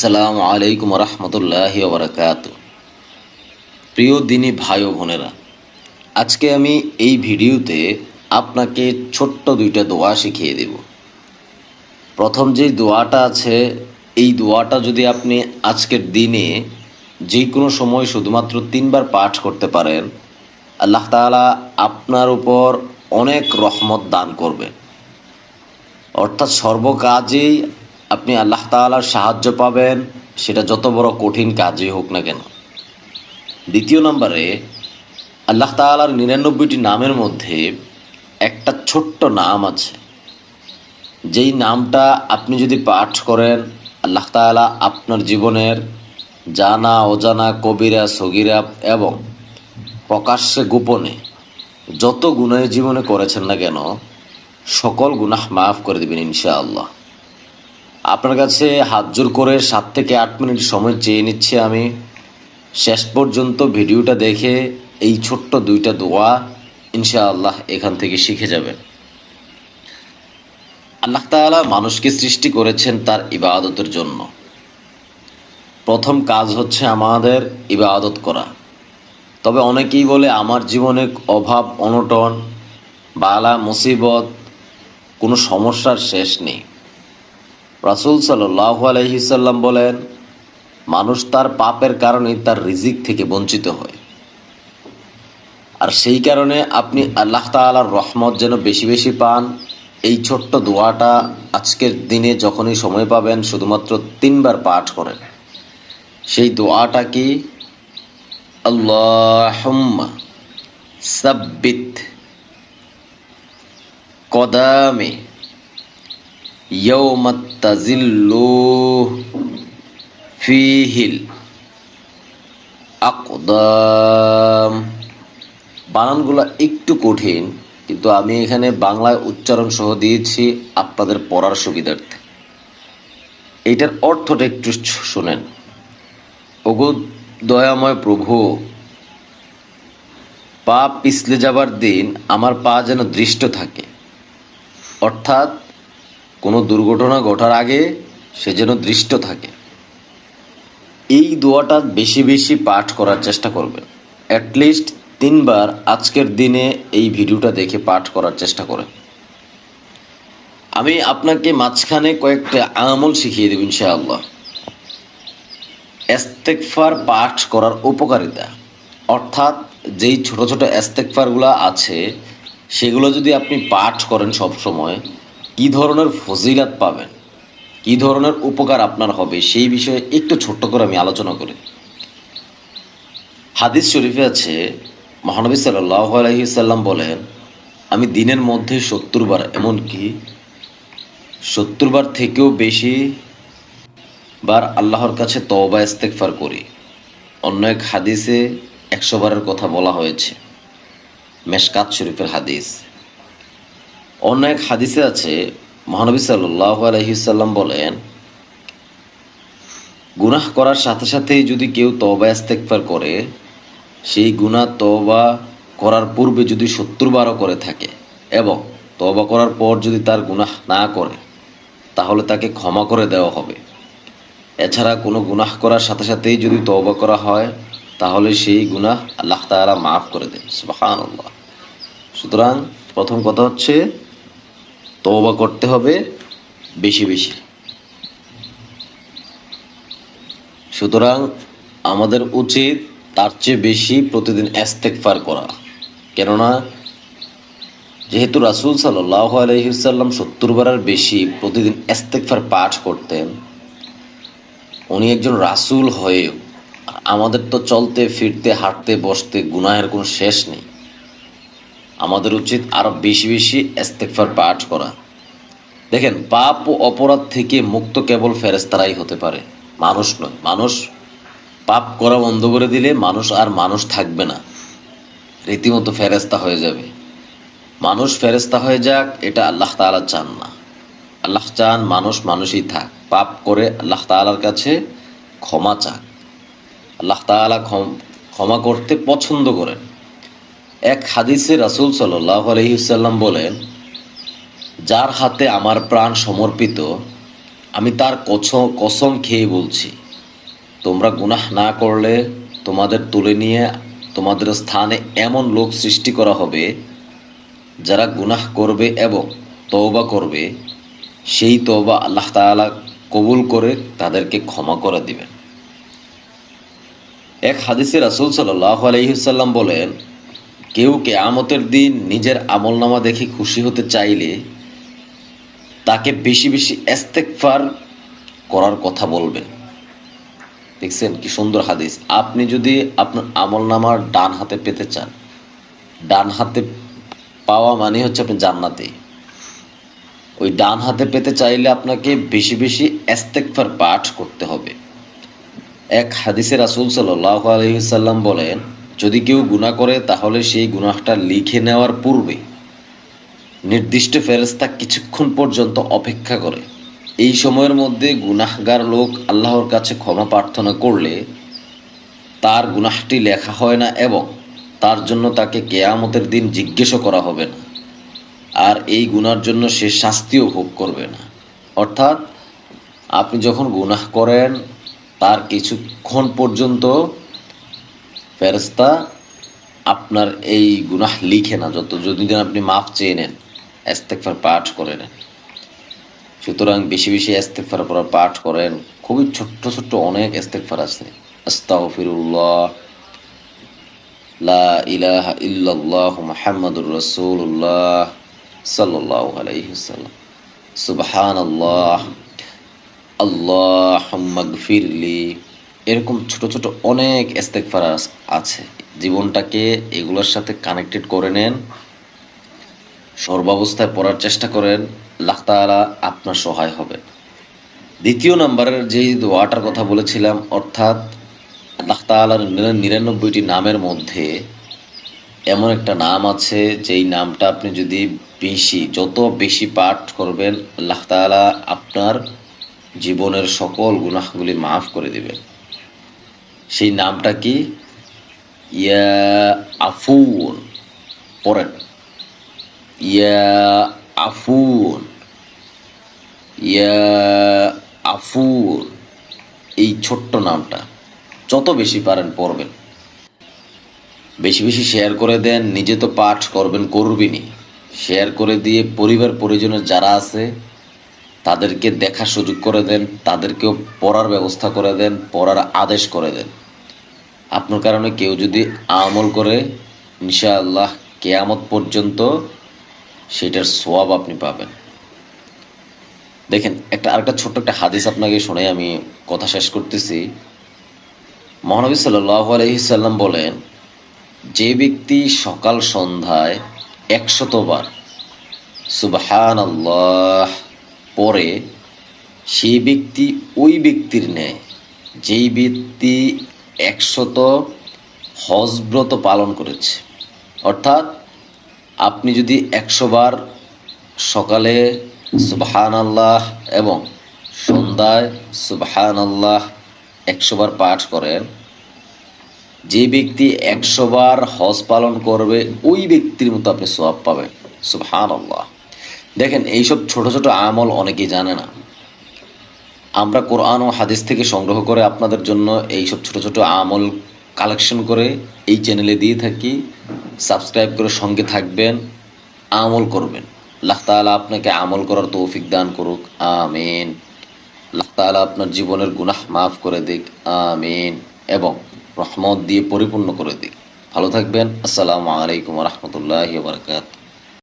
আসসালামু আলাইকুম রহমতুল্লাহ বারকাত প্রিয় দিনী ভাই ও বোনেরা, আজকে আমি এই ভিডিওতে আপনাকে ছোট্ট দুইটা দোয়া শিখিয়ে দেব। প্রথম যে দোয়াটা আছে, এই দোয়াটা যদি আপনি আজকের দিনে যে কোনো সময় শুধুমাত্র তিনবার পাঠ করতে পারেন, আল্লাহ তাআলা আপনার উপর অনেক রহমত দান করবেন। অর্থাৎ সর্বকাজেই আপনি আল্লাহ তাআলার সাহায্য পাবেন, সেটা যত বড় কঠিন কাজই হোক না কেন। দ্বিতীয় নম্বরে, আল্লাহ তাআলার নিরানব্বইটি নামের মধ্যে একটা ছোট্ট নাম আছে। যেই নামটা আপনি যদি পাঠ করেন, আল্লাহ তাআলা আপনার জীবনের জানা, অজানা, কবিরা, সগিরা এবং প্রকাশ্যে, গোপনে যত গুণায় জীবনে করেছেন না কেন, সকল গুনাহ মাফ করে দেবেন ইনশাআল্লাহ। আপনার কাছে হাত জোর করে সাত থেকে আট মিনিট সময় চেয়ে নিচ্ছি আমি। শেষ পর্যন্ত ভিডিওটা দেখে এই ছোট্ট দুইটা দোয়া ইনশাআল্লাহ এখান থেকে শিখে যাবেন আল্লাহ তাআলা মানুষকে সৃষ্টি করেছেন তার ইবাদতের জন্য। প্রথম কাজ হচ্ছে আমাদের ইবাদত করা। তবে অনেকেই বলে, আমার জীবনে অভাব, অনটন, বালা, মুসিবত, কোনো সমস্যার শেষ নেই। রাসুল সাল্লাহ আলহিসাল্লাম বলেন, মানুষ তার পাপের কারণে তার রিজিক থেকে বঞ্চিত হয়। আর সেই কারণে আপনি আল্লাহ তালার রহমত যেন বেশি বেশি পান। এই ছোট্ট দোয়াটা আজকের দিনে যখনই সময় পাবেন, শুধুমাত্র তিনবার পাঠ করেন। সেই দোয়াটা কি? আল্লাহম্মা সাব্বিত কদামে ইয়ৌমত تزل فيه الأقدام বানানগুলো একটু কঠিন কিন্তু আমি এখানে বাংলায় উচ্চারণ সহ দিয়েছি আপনাদের পড়ার সুবিধার্থে এইটার অর্থটা একটু শোনেন ওগো দয়াময় প্রভু পা পিছলে যাবার দিন আমার পা যেন দৃষ্ট থাকে অর্থাৎ কোনো দুর্ঘটনা ঘটার আগে সে যেন দৃষ্ট থাকে। এই দোয়াটা বেশি বেশি পাঠ করার চেষ্টা করবেন। অ্যাটলিস্ট তিনবার আজকের দিনে এই ভিডিওটা দেখে পাঠ করার চেষ্টা করেন। আমি আপনাকে মাঝখানে কয়েকটা আমল শিখিয়ে দেব ইনশাআল্লাহ। এস্তেকফার পাঠ করার উপকারিতা। অর্থাৎ যেই ছোট ছোট এস্তেকফারগুলো আছে, সেগুলো যদি আপনি পাঠ করেন সব সময় কি ধরনের ফজিলাত পাবেন? কি ধরনের উপকার আপনার হবে? সেই বিষয়ে একটু ছোট্ট করে আমি আলোচনা করি। হাদিস শরীফে আছে, মহানবী সাল্লাহ আলহিসাল্লাম বলেন, আমি দিনের মধ্যে সত্তর বার, এমনকি সত্তর বার থেকেও বেশি বার আল্লাহর কাছে তওবা ইস্তেকফার করি। অন্য এক হাদিসে একশো বারের কথা বলা হয়েছে। মেশকাত শরীফের হাদিস। অন্য এক হাদিসে আছে, মহানবী সাল্লাহ আলহিসাল্লাম বলেন, গুনাহ করার সাথে সাথেই যদি কেউ তবা ইস্তেকফার করে, সেই গুনাহ তবা করার পূর্বে যদি সত্তর বারও করে থাকে এবং তবা করার পর যদি তার গুনাহ না করে, তাহলে তাকে ক্ষমা করে দেওয়া হবে। এছাড়া কোনো গুনাহ করার সাথে সাথেই যদি তবা করা হয়, তাহলে সেই গুনাহ আল্লাহ তাআলা মাফ করে দেন। সুতরাং প্রথম কথা হচ্ছে তওবা করতে হবে বেশি বেশি। সুতরাং আমাদের উচিত তার চেয়ে বেশি প্রতিদিন এস্তেকফার করা। কেননা, যেহেতু রাসুল সাল্লাহ আলহিসাল্লাম সত্তর বারের বেশি প্রতিদিন এস্তেকফার পাঠ করতেন, উনি একজন রাসুল হয়েও আমাদের তো চলতে, ফিরতে, হাঁটতে, বসতে গুনাহের কোনো শেষ নেই। আমাদের উচিত আরও বেশি বেশি এস্তেকফার পাঠ করা। দেখেন, পাপ ও অপরাধ থেকে মুক্ত কেবল ফেরেস্তারাই হতে পারে। মানুষ নয়, মানুষ পাপ করা বন্ধ করে দিলে মানুষ আর মানুষ থাকবে না। রীতিমতো ফেরেস্তা হয়ে যাবে। মানুষ ফেরেস্তা হয়ে যাক, এটা আল্লাহ তাআলা চান না। আল্লাহ চান মানুষ মানুষই থাক। পাপ করে আল্লাহ তাআলার কাছে ক্ষমা চাক। আল্লাহ তাআলা ক্ষমা করতে পছন্দ করেন। এক হাদিসে রাসুল সাল্লাহ আলহিসাল্লাম বলেন, যার হাতে আমার প্রাণ সমর্পিত, আমি তার কসম কসম খেয়ে বলছি। তোমরা গুনাহ না করলে তোমাদের তুলে নিয়ে তোমাদের স্থানে এমন লোক সৃষ্টি করা হবে, যারা গুনাহ করবে এবং তওবা করবে। সেই তওবা আল্লাহ তাআলা কবুল করে তাদেরকে ক্ষমা করে দিবেন। এক হাদিসে রাসুল সাল্লাল্লাহু আলাইহি সাল্লাম বলেন কেউ কেয়ামতের দিন নিজের আমলনামা দেখে খুশি হতে চাইলে তাকে বেশি বেশি এস্তেকফার করার কথা বলবেন। দেখছেন কি সুন্দর হাদিস। আপনি যদি আপনার আমলনামার ডান হাতে পেতে চান, ডান হাতে পাওয়া মানে হচ্ছে আপনি জান্নাতে। ওই ডান হাতে পেতে চাইলে আপনাকে বেশি বেশি এস্তেকফার পাঠ করতে হবে। এক হাদিসে রাসূল সাল্লাল্লাহু আলাইহিসাল্লাম বলেন যদি কেউ গুনাহ করে, তাহলে সেই গুনাহটা লিখে নেওয়ার পূর্বে নির্দিষ্ট ফেরেশতা কিছুক্ষণ পর্যন্ত অপেক্ষা করে। এই সময়ের মধ্যে গুনাহগার লোক আল্লাহর কাছে ক্ষমা প্রার্থনা করলে তার গুনাহটি লেখা হয় না এবং তার জন্য তাকে কেয়ামতের দিন জিজ্ঞেসও করা হবে না। আর এই গুনার জন্য সে শাস্তিও ভোগ করবে না। অর্থাৎ আপনি যখন গুনাহ করেন, তার কিছুক্ষণ পর্যন্ত ফেরস্তা আপনার এই গুনাহ লিখে না, যত যদি আপনি মাফ চেয়ে নেন এস্তেকফার পাঠ করে নেন। সুতরাং বেশি বেশি এস্তেকফার পড়া পাঠ করেন। খুবই ছোট্ট ছোট্ট অনেক এস্তেকফার আছে। আস্তাগফিরুল্লাহ, লা ইলাহা ইল্লাল্লাহ মুহাম্মাদুর রাসূলুল্লাহ সাল্লাল্লাহু আলাইহি ওয়াসাল্লাম। সুবহানাল্লাহ, আল্লাহুম্মা গফিরলি। এরকম ছোট ছোট অনেক ইস্তেগফার আস- আছে। জীবনটাকে এগুলোর সাথে কানেক্টেড করে নেন। সর্বাবস্থায় পড়ার চেষ্টা করেন। তাআলা আপনার সহায় হবে। দ্বিতীয় নাম্বারের যেই দোয়াটার কথা বলেছিলাম, অর্থাৎ আল্লাহ তাআলার নিরানব্বইটি নামের মধ্যে এমন একটা নাম আছে, যেই নামটা আপনি যদি বেশি, যত বেশি পাঠ করবেন তাআলা আপনার জীবনের সকল গুনাহগুলি মাফ করে দিবেন। সেই নামটা কি? ইয়া আফুন, পড়েন। ইয়া আফুন ইয়া আফুন, এই ছোট্ট নামটা। যত বেশি পারেন পড়বেন। বেশি বেশি শেয়ার করে দেন, নিজে তো পাঠ করবেন, করবেনই। শেয়ার করে দিয়ে পরিবার, পরিজনের যারা আছে, তাদেরকে দেখার সুযোগ করে দেন, তাদেরকেও পড়ার ব্যবস্থা করে দেন, পড়ার আদেশ করে দেন। আপনার কারণে কেউ যদি আমল করে, ইনশাআল্লাহ কেয়ামত পর্যন্ত সেটার সোয়াব আপনি পাবেন। দেখেন, একটা আরেকটা ছোট্ট একটা হাদিস আপনাকে শুনে আমি কথা শেষ করতেছি। মহানবী সাল্লাহ আলহিসাল্লাম বলেন, যে ব্যক্তি সকাল সন্ধ্যায় একশতবার সুবহান আল্লাহ পরে সেই ব্যক্তি ওই ব্যক্তির ন্যায়, যেই ব্যক্তি একশত হজব্রত পালন করেছে। অর্থাৎ আপনি যদি একশো বার সকালে সুবহান আল্লাহ এবং সন্ধ্যায় সুবহান আল্লাহ একশো বার পাঠ করেন, যে ব্যক্তি একশো বার হজ পালন করবে, ওই ব্যক্তির মতো আপনি সওয়াব পাবেন। সুবহান আল্লাহ দেখেন, এইসব ছোট ছোট আমল অনেকেই জানে না। আমরা কোরআন ও হাদিস থেকে সংগ্রহ করে আপনাদের জন্য এইসব ছোট ছোট আমল কালেকশন করে এই চ্যানেলে দিয়ে থাকি। সাবস্ক্রাইব করে সঙ্গে থাকবেন, আমল করবেন। আল্লাহ আপনাকে আমল করার তৌফিক দান করুক। আমিন। আল্লাহ আপনার জীবনের গুনাহ মাফ করে দিক। আমিন। এবং রহমত দিয়ে পরিপূর্ণ করে দিক। ভালো থাকবেন। আসসালামু আলাইকুম রহমতুল্লাহ বারকাত